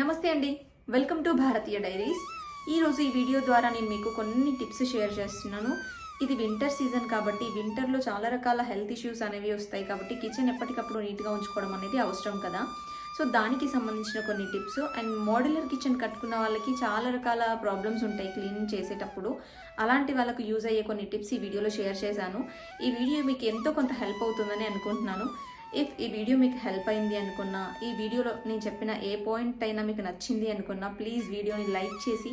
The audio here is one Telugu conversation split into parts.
నమస్తే అండి. Welcome to Bharatiya diaries. ఈరోజు ఈ వీడియో ద్వారా నేను మీకు కొన్ని టిప్స్ షేర్ చేస్తున్నాను. ఇది వింటర్ సీజన్ కాబట్టి వింటర్లో చాలా రకాల హెల్త్ ఇష్యూస్ అనేవి వస్తాయి కాబట్టి కిచెన్ ఎప్పటికప్పుడు నీట్గా ఉంచుకోవడం అనేది అవసరం కదా. సో దానికి సంబంధించిన కొన్ని టిప్స్. అండ్ మోడ్యులర్ కిచెన్ కట్టుకున్న వాళ్ళకి చాలా రకాల ప్రాబ్లమ్స్ ఉంటాయి క్లీన్ చేసేటప్పుడు. అలాంటి వాళ్ళకు యూజ్ అయ్యే కొన్ని టిప్స్ ఈ వీడియోలో షేర్ చేశాను. ఈ వీడియో మీకు ఎంతో కొంత హెల్ప్ అవుతుందని అనుకుంటున్నాను. ఇఫ్ ఈ వీడియో మీకు హెల్ప్ అయింది అనుకున్నా ఈ వీడియోలో నేను చెప్పిన ఏ పాయింట్ అయినా మీకు నచ్చింది అనుకున్నా ప్లీజ్ వీడియోని లైక్ చేసి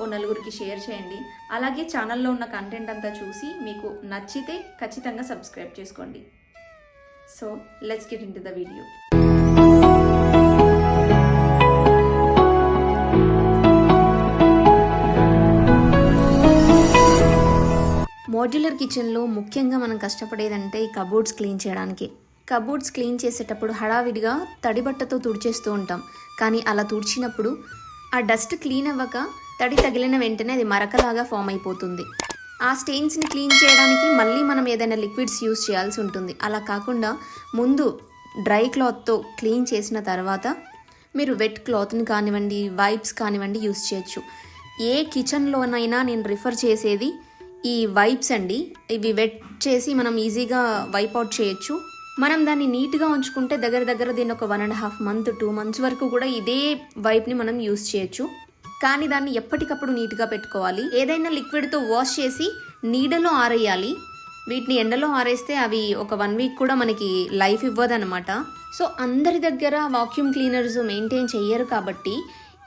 ఓ నలుగురికి షేర్ చేయండి. అలాగే ఛానల్లో ఉన్న కంటెంట్ అంతా చూసి మీకు నచ్చితే ఖచ్చితంగా సబ్స్క్రైబ్ చేసుకోండి. So let's get into the video modular కిచెన్లో ముఖ్యంగా మనం కష్టపడేదంటే ఈ కబోర్డ్స్ క్లీన్ చేయడానికి. కబోర్డ్స్ క్లీన్ చేసేటప్పుడు హడావిడిగా తడి బట్టతో తుడిచేస్తూ ఉంటాం. కానీ అలా తుడిచినప్పుడు ఆ డస్ట్ క్లీన్ అవ్వక తడి తగిలిన వెంటనే అది మరకలాగా ఫామ్ అయిపోతుంది. ఆ స్టెయిన్స్ని క్లీన్ చేయడానికి మళ్ళీ మనం ఏదైనా లిక్విడ్స్ యూస్ చేయాల్సి ఉంటుంది. అలా కాకుండా ముందు డ్రై క్లాత్తో క్లీన్ చేసిన తర్వాత మీరు వెట్ క్లాత్ని కానివ్వండి వైప్స్ కానివ్వండి యూస్ చేయొచ్చు. ఏ కిచెన్లోనైనా నేను రిఫర్ చేసేది ఈ వైప్స్ అండి. ఇవి వెట్ చేసి మనం ఈజీగా వైప్ అవుట్ చేయొచ్చు. మనం దాన్ని నీట్గా ఉంచుకుంటే దగ్గర దగ్గర దీన్ని ఒక one and half month two months వరకు కూడా ఇదే వైప్ని మనం యూస్ చేయొచ్చు. కానీ దాన్ని ఎప్పటికప్పుడు నీట్గా పెట్టుకోవాలి. ఏదైనా లిక్విడ్తో వాష్ చేసి నీడలో ఆరేయాలి. వీటిని ఎండలో ఆరేస్తే అవి ఒక వన్ వీక్ కూడా మనకి లైఫ్ ఇవ్వదనమాట సో అందరి దగ్గర వాక్యూమ్ క్లీనర్స్ మెయింటైన్ చెయ్యరు కాబట్టి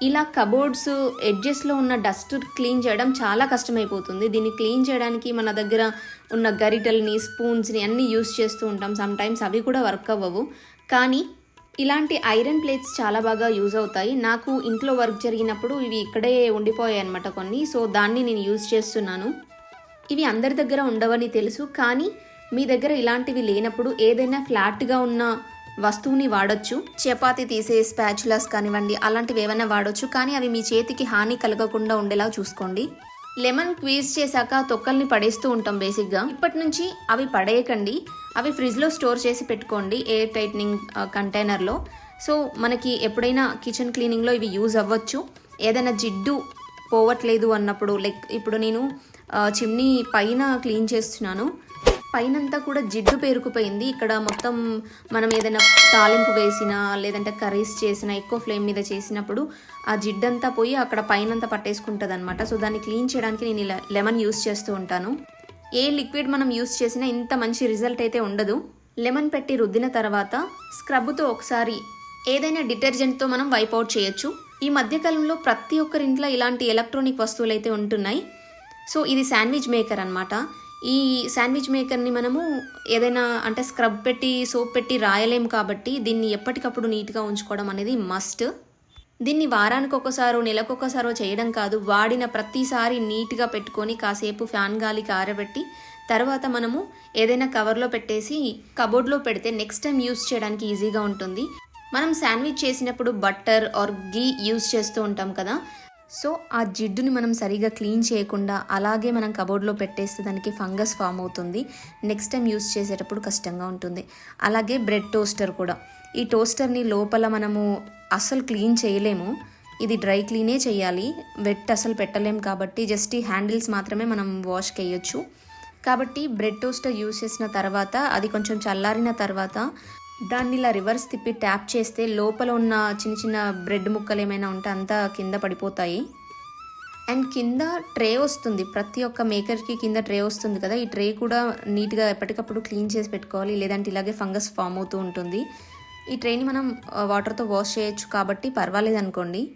ఇలా కబోర్డ్స్ ఎడ్జెస్లో ఉన్న డస్ట్ క్లీన్ చేయడం చాలా కష్టమైపోతుంది. దీన్ని క్లీన్ చేయడానికి మన దగ్గర ఉన్న గరిటల్ని స్పూన్స్ని అన్నీ యూస్ చేస్తూ ఉంటాం. సమ్టైమ్స్ అవి కూడా వర్క్ అవ్వవు. కానీ ఇలాంటి ఐరన్ ప్లేట్స్ చాలా బాగా యూజ్ అవుతాయి. నాకు ఇంట్లో వర్క్ జరిగినప్పుడు ఇవి ఇక్కడే ఉండిపోయాయి అనమాట కొన్ని. సో దాన్ని నేను యూజ్ చేస్తున్నాను. ఇవి అందరి దగ్గర ఉండవని తెలుసు. కానీ మీ దగ్గర ఇలాంటివి లేనప్పుడు ఏదైనా ఫ్లాట్గా ఉన్న వస్తువుని వాడొచ్చు చపాతి తీసే స్పాచులాస్ కానివ్వండి అలాంటివి ఏమైనా వాడొచ్చు కానీ అవి మీ చేతికి హాని కలగకుండా ఉండేలా చూసుకోండి. లెమన్ క్వీజ్ చేశాక తొక్కల్ని పడేస్తూ ఉంటాం బేసిక్గా. ఇప్పటి నుంచి అవి పడేయకండి. అవి ఫ్రిడ్జ్లో స్టోర్ చేసి పెట్టుకోండి ఎయిర్ టైట్నింగ్ కంటైనర్లో. సో మనకి ఎప్పుడైనా కిచెన్ క్లీనింగ్లో ఇవి యూజ్ అవ్వచ్చు. ఏదైనా జిడ్డు పోవట్లేదు అన్నప్పుడు లైక్ ఇప్పుడు నేను చిమ్నీ పైన క్లీన్ చేస్తున్నాను. పైనంతా కూడా జిడ్డు పేరుకుపోయింది. ఇక్కడ మొత్తం మనం ఏదైనా తాలింపు వేసినా లేదంటే కర్రీస్ చేసినా ఎక్కువ ఫ్లేమ్ మీద చేసినప్పుడు ఆ జిడ్డంతా పోయి అక్కడ పైనంతా పట్టేసుకుంటుంది అనమాట సో దాన్ని క్లీన్ చేయడానికి నేను ఇలా లెమన్ యూస్ చేస్తూ ఉంటాను. ఏ లిక్విడ్ మనం యూస్ చేసినా ఇంత మంచి రిజల్ట్ అయితే ఉండదు. లెమన్ పెట్టి రుద్దిన తర్వాత స్క్రబ్తో ఒకసారి ఏదైనా డిటర్జెంట్తో మనం వైప్ అవుట్ చేయొచ్చు. ఈ మధ్యకాలంలో ప్రతి ఒక్కరి ఇంట్లో ఇలాంటి ఎలక్ట్రానిక్ వస్తువులు అయితే ఉంటున్నాయి. సో ఇది శాండ్విచ్ మేకర్ అనమాట ఈ శాండ్విచ్ మేకర్ని మనము ఏదైనా అంటే స్క్రబ్ పెట్టి సోప్ పెట్టి రాయలేం కాబట్టి దీన్ని ఎప్పటికప్పుడు నీట్గా ఉంచుకోవడం అనేది మస్ట్ దీన్ని వారానికి ఒకసారో నెలకు ఒకసారో చేయడం కాదు వాడిన ప్రతిసారి నీట్గా పెట్టుకొని కాసేపు ఫ్యాన్ గాలికి ఆరబెట్టి తర్వాత మనము ఏదైనా కవర్లో పెట్టేసి కబోర్డ్లో పెడితే నెక్స్ట్ టైం యూస్ చేయడానికి ఈజీగా ఉంటుంది. మనం శాండ్విచ్ చేసినప్పుడు బట్టర్ ఆర్ గీ యూస్ చేస్తూ ఉంటాం కదా సో ఆ జిడ్డుని మనం సరిగా క్లీన్ చేయకుండా అలాగే మనం కబోర్డ్లో పెట్టేస్తే దానికి ఫంగస్ ఫామ్ అవుతుంది. నెక్స్ట్ టైం యూస్ చేసేటప్పుడు కష్టంగా ఉంటుంది. అలాగే బ్రెడ్ టోస్టర్ కూడా. ఈ టోస్టర్ని లోపల మనము అస్సలు క్లీన్ చేయలేము. ఇది డ్రై క్లీనే చేయాలి. వెట్ అసలు పెట్టలేం కాబట్టి జస్ట్ ఈ హ్యాండిల్స్ మాత్రమే మనం వాష్ చేయొచ్చు. కాబట్టి బ్రెడ్ టోస్టర్ యూస్ చేసిన తర్వాత అది కొంచెం చల్లారిన తర్వాత దాన్ని ఇలా రివర్స్ తిప్పి ట్యాప్ చేస్తే లోపల ఉన్న చిన్న చిన్న బ్రెడ్ ముక్కలు ఏమైనా ఉంటే అంతా కింద పడిపోతాయి. అండ్ కింద ట్రే వస్తుంది. ప్రతి ఒక్క మేకర్కి కింద ట్రే వస్తుంది కదా. ఈ ట్రే కూడా నీట్గా ఎప్పటికప్పుడు క్లీన్ చేసి పెట్టుకోవాలి. లేదంటే ఇలాగే ఫంగస్ ఫామ్ అవుతూ ఉంటుంది. ఈ ట్రేని మనం వాటర్తో వాష్ చేయొచ్చు కాబట్టి పర్వాలేదు అనుకోండి.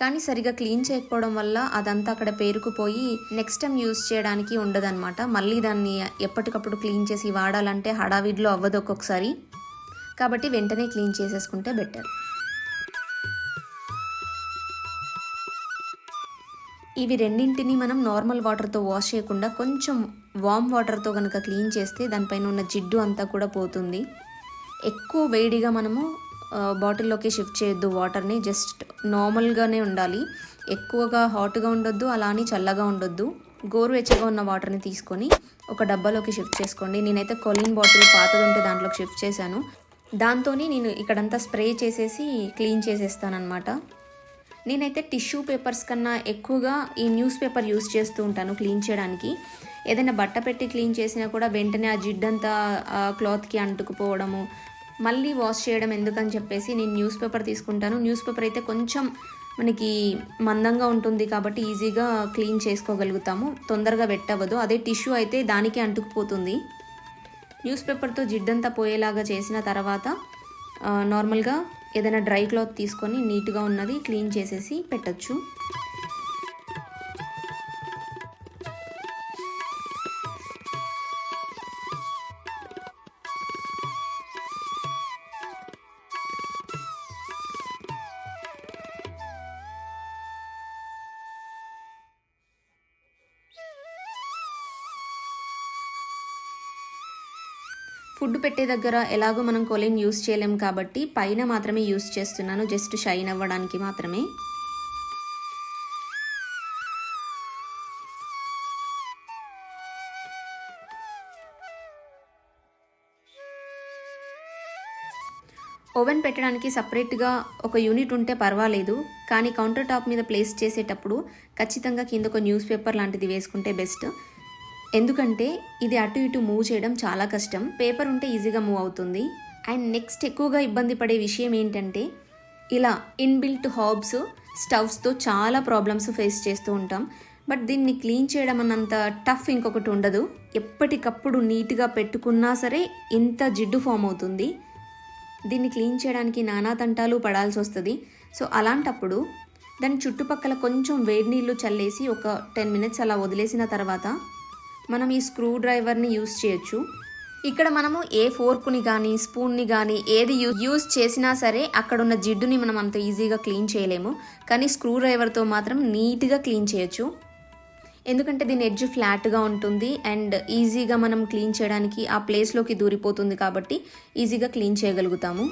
కానీ సరిగా క్లీన్ చేయకపోవడం వల్ల అదంతా అక్కడ పేరుకుపోయి నెక్స్ట్ టైం యూస్ చేయడానికి ఉండదన్నమాట. మళ్ళీ దాన్ని ఎప్పటికప్పుడు క్లీన్ చేసి వాడాలంటే హడావిడిలో అవ్వదు ఒక్కొక్కసారి. కాబట్టి వెంటనే క్లీన్ చేసేసుకుంటే బెటర్. ఇవి రెండింటిని మనం నార్మల్ వాటర్తో వాష్ చేయకుండా కొంచెం వామ్ వాటర్తో కనుక క్లీన్ చేస్తే దానిపైన ఉన్న జిడ్డు అంతా కూడా పోతుంది. ఎక్కువ వేడిగా మనము బాటిల్లోకి షిఫ్ట్ చేయొద్దు వాటర్ని జస్ట్ నార్మల్గానే ఉండాలి. ఎక్కువగా హాట్గా ఉండొద్దు అలా అని చల్లగా ఉండొద్దు. గోరువెచ్చగా ఉన్న వాటర్ని తీసుకొని ఒక డబ్బాలోకి షిఫ్ట్ చేసుకోండి. నేనైతే కొలిన్ బాటిల్ పాతది ఉంటే దాంట్లోకి షిఫ్ట్ చేశాను. దాంతోని నేను ఇక్కడంతా స్ప్రే చేసేసి క్లీన్ చేసేస్తానమాట నేనైతే టిష్యూ పేపర్స్ కన్నా ఎక్కువగా ఈ న్యూస్ పేపర్ యూస్ చేస్తూ ఉంటాను క్లీన్ చేయడానికి. ఏదైనా బట్ట పెట్టి క్లీన్ చేసినా కూడా వెంటనే ఆ జిడ్డంతా ఆ క్లాత్కి అంటుకుపోవడము మళ్ళీ వాష్ చేయడం ఎందుకని చెప్పేసి నేను న్యూస్ పేపర్ తీసుకుంటాను. న్యూస్ పేపర్ అయితే కొంచెం మనకి మందంగా ఉంటుంది కాబట్టి ఈజీగా క్లీన్ చేసుకోగలుగుతాము. తొందరగా పెట్టవద్దు. అదే టిష్యూ అయితే దానికే అంటుకుపోతుంది. న్యూస్ పేపర్తో జిడ్డంతా పోయేలాగా చేసిన తర్వాత ఆ, నార్మల్గా ఏదైనా డ్రై క్లాత్ తీసుకొని నీట్గా ఉన్నది క్లీన్ చేసేసి పెట్టచ్చు. ఫుడ్ పెట్టే దగ్గర ఎలాగో మనం కొలిన్ యూస్ చేయలేం కాబట్టి పైన మాత్రమే యూస్ చేస్తున్నాను. జస్ట్ షైన్ అవ్వడానికి మాత్రమే. ఓవెన్ పెట్టడానికి సపరేట్గా ఒక యూనిట్ ఉంటే పర్వాలేదు కానీ కౌంటర్ టాప్ మీద ప్లేస్ చేసేటప్పుడు ఖచ్చితంగా కింద ఒక న్యూస్ పేపర్ లాంటిది వేసుకుంటే బెస్ట్. ఎందుకంటే ఇది అటు ఇటు మూవ్ చేయడం చాలా కష్టం. పేపర్ ఉంటే ఈజీగా మూవ్ అవుతుంది. అండ్ నెక్స్ట్ ఎక్కువగా ఇబ్బంది పడే విషయం ఏంటంటే ఇలా ఇన్బిల్ట్ హాబ్స్ స్టవ్స్తో చాలా ప్రాబ్లమ్స్ ఫేస్ చేస్తూ ఉంటాం. బట్ దీన్ని క్లీన్ చేయడం అన్నంత టఫ్ ఇంకొకటి ఉండదు. ఎప్పటికప్పుడు నీట్గా పెట్టుకున్నా సరే ఇంత జిడ్డు ఫామ్ అవుతుంది. దీన్ని క్లీన్ చేయడానికి నానా తంటాలు పడాల్సి వస్తుంది. సో అలాంటప్పుడు దాని చుట్టుపక్కల కొంచెం వేడి నీళ్ళు చల్లేసి ఒక టెన్ మినిట్స్ అలా వదిలేసిన తర్వాత మనం ఈ స్క్రూ డ్రైవర్ని యూస్ చేయొచ్చు. ఇక్కడ మనము ఏ ఫోర్క్ని కానీ స్పూన్ని కానీ ఏది యూజ్ యూస్ చేసినా సరే అక్కడ ఉన్న జిడ్డుని మనం అంత ఈజీగా క్లీన్ చేయలేము. కానీ స్క్రూ డ్రైవర్తో మాత్రం నీట్గా క్లీన్ చేయొచ్చు. ఎందుకంటే దీని ఎడ్జ్ ఫ్లాట్గా ఉంటుంది అండ్ ఈజీగా మనం క్లీన్ చేయడానికి ఆ ప్లేస్లోకి దూరిపోతుంది కాబట్టి ఈజీగా క్లీన్ చేయగలుగుతాము.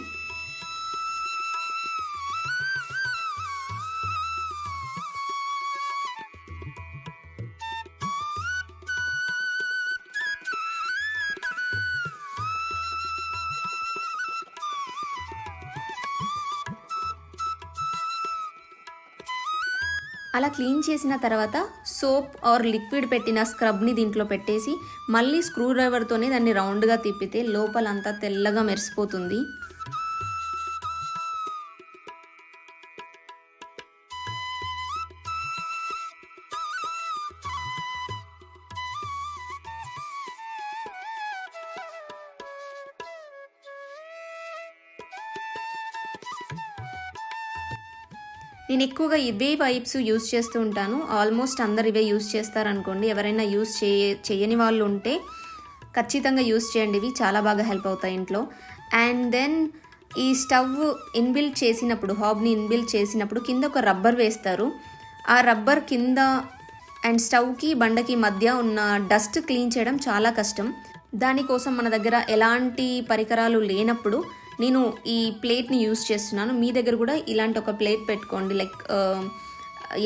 అలా క్లీన్ చేసిన తర్వాత సోప్ ఆర్ లిక్విడ్ పెట్టిన స్క్రబ్ని దీంట్లో పెట్టేసి మళ్ళీ స్క్రూ డ్రైవర్తోనే దాన్ని రౌండ్గా తిప్పితే లోపలంతా తెల్లగా మెరిసిపోతుంది. నేను ఎక్కువగా ఇవే వైప్స్ యూస్ చేస్తూ ఉంటాను. ఆల్మోస్ట్ అందరు ఇవే యూస్ చేస్తారనుకోండి. ఎవరైనా యూస్ చేయ చేయని వాళ్ళు ఉంటే ఖచ్చితంగా యూస్ చేయండి. ఇవి చాలా బాగా హెల్ప్ అవుతాయి ఇంట్లో. అండ్ దెన్ ఈ స్టవ్ ఇన్బిల్ట్ చేసినప్పుడు హాబ్ని ఇన్బిల్ట్ చేసినప్పుడు కింద ఒక రబ్బర్ వేస్తారు. ఆ రబ్బర్ కింద అండ్ స్టవ్కి బండకి మధ్య ఉన్న డస్ట్ క్లీన్ చేయడం చాలా కష్టం. దానికోసం మన దగ్గర ఎలాంటి పరికరాలు లేనప్పుడు నేను ఈ ప్లేట్ని యూస్ చేస్తున్నాను. మీ దగ్గర కూడా ఇలాంటి ఒక ప్లేట్ పెట్టుకోండి. లైక్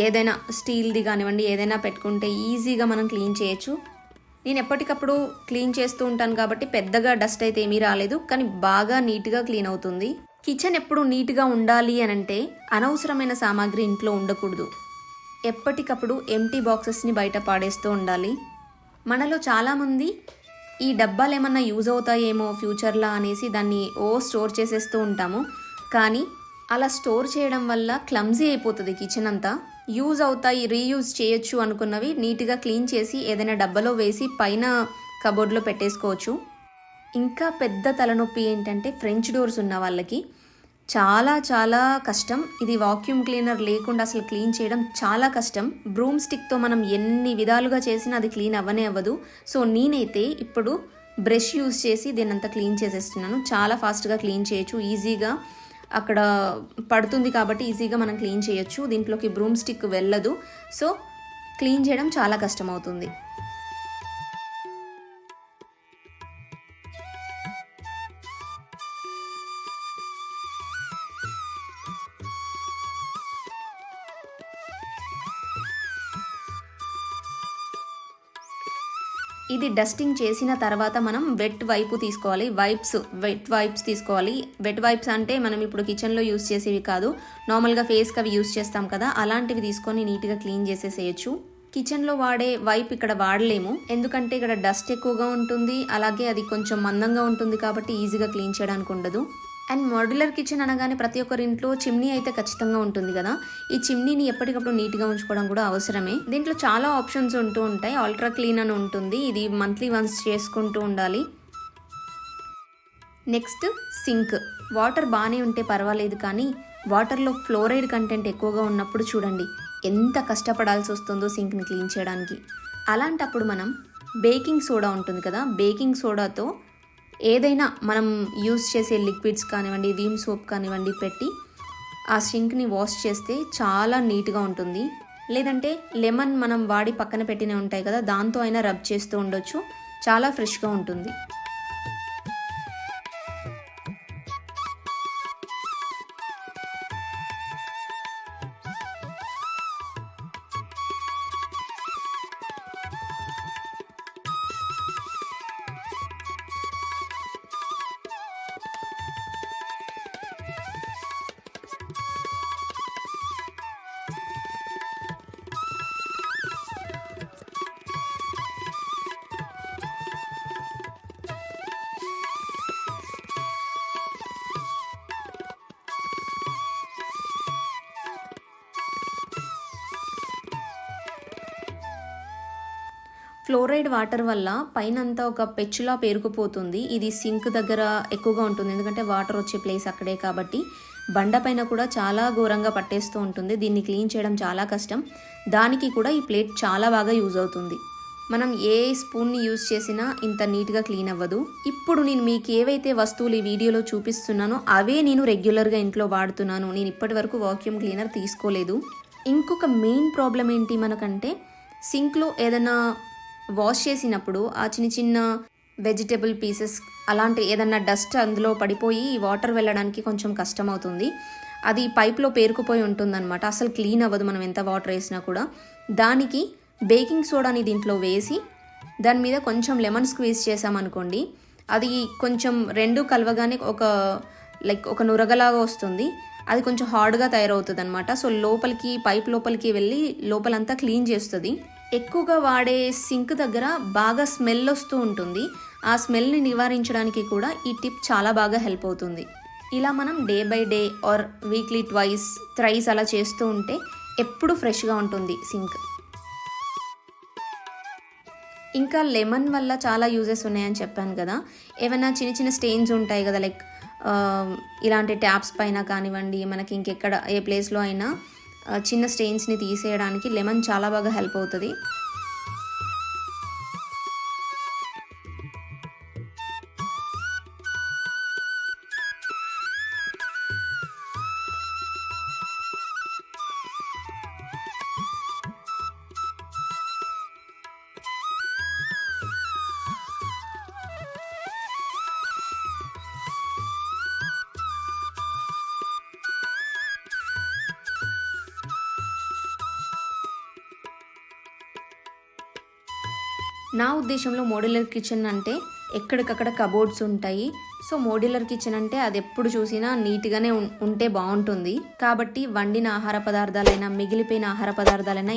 ఏదైనా స్టీల్ది కానివ్వండి ఏదైనా పెట్టుకుంటే ఈజీగా మనం క్లీన్ చేయొచ్చు. నేను ఎప్పటికప్పుడు క్లీన్ చేస్తూ ఉంటాను కాబట్టి పెద్దగా డస్ట్ అయితే ఏమీ రాలేదు కానీ బాగా నీట్గా క్లీన్ అవుతుంది. కిచెన్ ఎప్పుడు నీట్గా ఉండాలి అని అంటే అనవసరమైన సామాగ్రి ఇంట్లో ఉండకూడదు. ఎప్పటికప్పుడు ఎంటీ బాక్సెస్ని బయట పాడేస్తూ ఉండాలి. మనలో చాలామంది ఈ డబ్బాలు ఏమన్నా యూజ్ అవుతాయేమో ఫ్యూచర్లో అనేసి దాన్ని ఓ స్టోర్ చేసేస్తూ ఉంటాము. కానీ అలా స్టోర్ చేయడం వల్ల క్లమ్జీ అయిపోతుంది కిచెన్ అంతా. యూజ్ అవుతాయి రీయూజ్ చేయొచ్చు అనుకున్నవి నీట్గా క్లీన్ చేసి ఏదైనా డబ్బాలో వేసి పైన కబోర్డ్లో పెట్టేసుకోవచ్చు. ఇంకా పెద్ద తలనొప్పి ఏంటంటే ఫ్రెంచ్ డోర్స్ ఉన్న వాళ్ళకి. చాలా చాలా కష్టం. ఇది వాక్యూమ్ క్లీనర్ లేకుండా అసలు క్లీన్ చేయడం చాలా కష్టం. బ్రూమ్ స్టిక్తో మనం ఎన్ని విధాలుగా చేసినా అది క్లీన్ అవ్వనే అవ్వదు. సో నేనైతే ఇప్పుడు బ్రష్ యూస్ చేసి దీన్నంతా క్లీన్ చేసేస్తున్నాను. చాలా ఫాస్ట్గా క్లీన్ చేయొచ్చు. ఈజీగా అక్కడ పడుతుంది కాబట్టి ఈజీగా మనం క్లీన్ చేయొచ్చు. దీంట్లోకి బ్రూమ్ స్టిక్ వెళ్ళదు. సో క్లీన్ చేయడం చాలా కష్టం అవుతుంది ఇది డస్టింగ్ చేసిన తర్వాత మనం వెట్ వైపు తీసుకోవాలి. వైప్స్ వెట్ వైప్స్ తీసుకోవాలి. వెట్ వైప్స్ అంటే మనం ఇప్పుడు కిచెన్లో యూస్ చేసేవి కాదు. నార్మల్గా ఫేస్కి అవి యూస్ చేస్తాం కదా. అలాంటివి తీసుకొని నీట్గా క్లీన్ చేసేసేయచ్చు. కిచెన్లో వాడే వైప్ ఇక్కడ వాడలేము. ఎందుకంటే ఇక్కడ డస్ట్ ఎక్కువగా ఉంటుంది. అలాగే అది కొంచెం మందంగా ఉంటుంది కాబట్టి ఈజీగా క్లీన్ చేయడానికి ఉండదు. అండ్ మోడ్యులర్ కిచెన్ అనగానే ప్రతి ఒక్కరి ఇంట్లో చిమ్నీ అయితే ఖచ్చితంగా ఉంటుంది కదా. ఈ చిమ్నీని ఎప్పటికప్పుడు నీట్గా ఉంచుకోవడం కూడా అవసరమే. దీంట్లో చాలా ఆప్షన్స్ ఉంటూ ఉంటాయి. అల్ట్రా క్లీన్ అని ఉంటుంది. ఇది మంత్లీ వన్స్ చేసుకుంటూ ఉండాలి. Next sync. వాటర్ బాగానే ఉంటే పర్వాలేదు కానీ వాటర్లో ఫ్లోరైడ్ కంటెంట్ ఎక్కువగా ఉన్నప్పుడు చూడండి. ఎంత కష్టపడాల్సి వస్తుందో సింక్ని క్లీన్ చేయడానికి. అలాంటప్పుడు మనం బేకింగ్ సోడా ఉంటుంది కదా. బేకింగ్ సోడాతో ఏదైనా మనం యూస్ చేసే లిక్విడ్స్ కానివ్వండి వీమ్ సోప్ కానివ్వండి పెట్టి ఆ సింక్ని వాష్ చేస్తే చాలా నీట్గా ఉంటుంది. లేదంటే లెమన్ మనం వాడి పక్కన పెట్టినవి ఉంటాయి కదా దాంతో అయినా రబ్ చేస్తూ ఉండొచ్చు. చాలా ఫ్రెష్గా ఉంటుంది. ఫ్లోరైడ్ వాటర్ వల్ల పైన అంతా ఒక పెచ్చులా పేరుకుపోతుంది. ఇది సింక్ దగ్గర ఎక్కువగా ఉంటుంది. ఎందుకంటే వాటర్ వచ్చే ప్లేస్ అక్కడే కాబట్టి బండ పైన కూడా చాలా ఘోరంగా పట్టేస్తూ ఉంటుంది. దీన్ని క్లీన్ చేయడం చాలా కష్టం. దానికి కూడా ఈ ప్లేట్ చాలా బాగా యూజ్ అవుతుంది. మనం ఏ స్పూన్ని యూజ్ చేసినా ఇంత నీట్గా క్లీన్ అవ్వదు. ఇప్పుడు నేను మీకు ఏవైతే వస్తువులు ఈ వీడియోలో చూపిస్తున్నానో అవే నేను రెగ్యులర్గా ఇంట్లో వాడుతున్నాను. నేను ఇప్పటి వరకు వాక్యూమ్ క్లీనర్ తీసుకోలేదు. ఇంకొక మెయిన్ ప్రాబ్లం ఏంటి మనకంటే సింక్లో ఏదైనా వాష్ చేసినప్పుడు ఆ చిన్న చిన్న వెజిటేబుల్ పీసెస్ అలాంటి ఏదన్నా డస్ట్ అందులో పడిపోయి వాటర్ వెళ్ళడానికి కొంచెం కష్టం అవుతుంది అది పైప్లో పేరుకుపోయి ఉంటుందన్నమాట. అసలు క్లీన్ అవ్వదు మనం ఎంత వాటర్ వేసినా కూడా. దానికి బేకింగ్ సోడాని దీంట్లో వేసి దాని మీద కొంచెం లెమన్ స్క్వీజ్ చేసామనుకోండి అది కొంచెం రెండు కలవగానే ఒక లైక్ ఒక నురగలాగా వస్తుంది. అది కొంచెం హార్డ్గా తయారవుతుంది అనమాట సో లోపలికి పైప్ లోపలికి వెళ్ళి లోపలంతా క్లీన్ చేస్తుంది. ఎక్కువగా వాడే సింక్ దగ్గర బాగా స్మెల్ వస్తూ ఉంటుంది. ఆ స్మెల్ని నివారించడానికి కూడా ఈ టిప్ చాలా బాగా హెల్ప్ అవుతుంది. ఇలా మనం day by day or weekly twice thrice అలా చేస్తూ ఉంటే ఎప్పుడు ఫ్రెష్గా ఉంటుంది సింక్. ఇంకా లెమన్ వల్ల చాలా యూజెస్ ఉన్నాయని చెప్పాను కదా. ఏమైనా చిన్న చిన్న స్టెయిన్స్ ఉంటాయి కదా లైక్ ఇలాంటి ట్యాప్స్ పైన కానివ్వండి మనకి ఇంకెక్కడ ఏ ప్లేస్లో అయినా చిన్న స్టెయిన్స్ని తీసేయడానికి లెమన్ చాలా బాగా హెల్ప్ అవుతుంది. నా ఉద్దేశంలో మోడ్యులర్ కిచెన్ అంటే ఎక్కడికక్కడ కబోర్డ్స్ ఉంటాయి. సో మోడ్యులర్ కిచెన్ అంటే అది ఎప్పుడు చూసినా నీట్గానే ఉం- ఉంటే బాగుంటుంది కాబట్టి వండిన ఆహార పదార్థాలైనా మిగిలిపోయిన ఆహార పదార్థాలైనా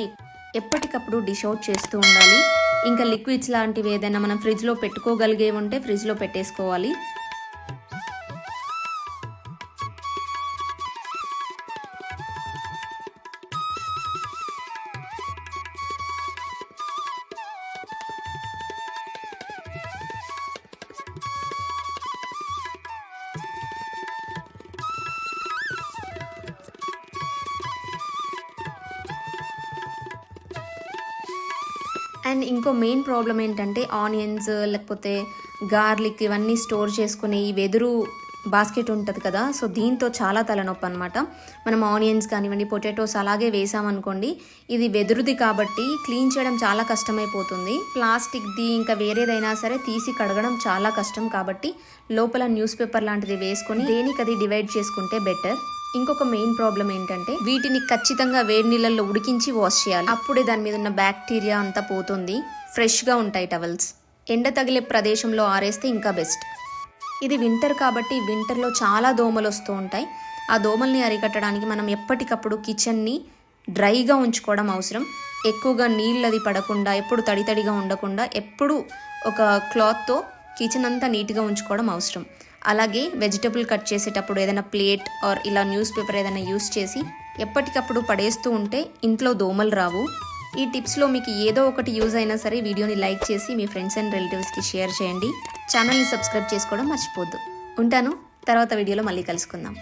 ఎప్పటికప్పుడు డిష్ అవుట్ చేస్తూ ఉండాలి. ఇంకా లిక్విడ్స్ లాంటివి ఏదైనా మనం ఫ్రిడ్జ్లో పెట్టుకోగలిగే ఉంటే ఫ్రిడ్జ్లో పెట్టేసుకోవాలి. అండ్ ఇంకో మెయిన్ ప్రాబ్లం ఏంటంటే ఆనియన్స్ లేకపోతే గార్లిక్ ఇవన్నీ స్టోర్ చేసుకునే ఈ వెదురు బాస్కెట్ ఉంటుంది కదా సో దీంతో చాలా తలనొప్పి అనమాట మనం ఆనియన్స్ కానివ్వండి పొటాటోస్ అలాగే వేసామనుకోండి ఇది వెదురుది కాబట్టి క్లీన్ చేయడం చాలా కష్టమైపోతుంది. ప్లాస్టిక్ది ఇంకా వేరేదైనా సరే తీసి కడగడం చాలా కష్టం కాబట్టి లోపల న్యూస్ పేపర్ లాంటిది వేసుకొని దేనికి అది డివైడ్ చేసుకుంటే బెటర్. ఇంకొక మెయిన్ ప్రాబ్లం ఏంటంటే వీటిని ఖచ్చితంగా వేడి నీళ్ళల్లో ఉడికించి వాష్ చేయాలి. అప్పుడే దాని మీద ఉన్న బ్యాక్టీరియా అంతా పోతుంది. ఫ్రెష్గా ఉంటాయి టవల్స్ ఎండ తగిలే ప్రదేశంలో ఆరేస్తే ఇంకా బెస్ట్ ఇది వింటర్ కాబట్టి వింటర్లో చాలా దోమలు వస్తూ ఉంటాయి. ఆ దోమల్ని అరికట్టడానికి మనం ఎప్పటికప్పుడు కిచెన్ని డ్రైగా ఉంచుకోవడం అవసరం. ఎక్కువగా నీళ్ళది పడకుండా ఎప్పుడు తడి తడిగా ఉండకుండా ఎప్పుడు ఒక క్లాత్తో కిచెన్ అంతా నీట్గా ఉంచుకోవడం అవసరం. అలాగే వెజిటబుల్ కట్ చేసేటప్పుడు ఏదైనా ప్లేట్ ఆర్ ఇలా న్యూస్ పేపర్ ఏదైనా యూస్ చేసి ఎప్పటికప్పుడు పడేస్తూ ఉంటే ఇంట్లో దోమలు రావు. ఈ టిప్స్లో మీకు ఏదో ఒకటి యూజ్ అయినా సరే వీడియోని లైక్ చేసి మీ ఫ్రెండ్స్ అండ్ రిలేటివ్స్కి షేర్ చేయండి. ఛానల్ని సబ్స్క్రైబ్ చేసుకోవడం మర్చిపోద్దు ఉంటాను. తర్వాత వీడియోలో మళ్ళీ కలుసుకుందాం.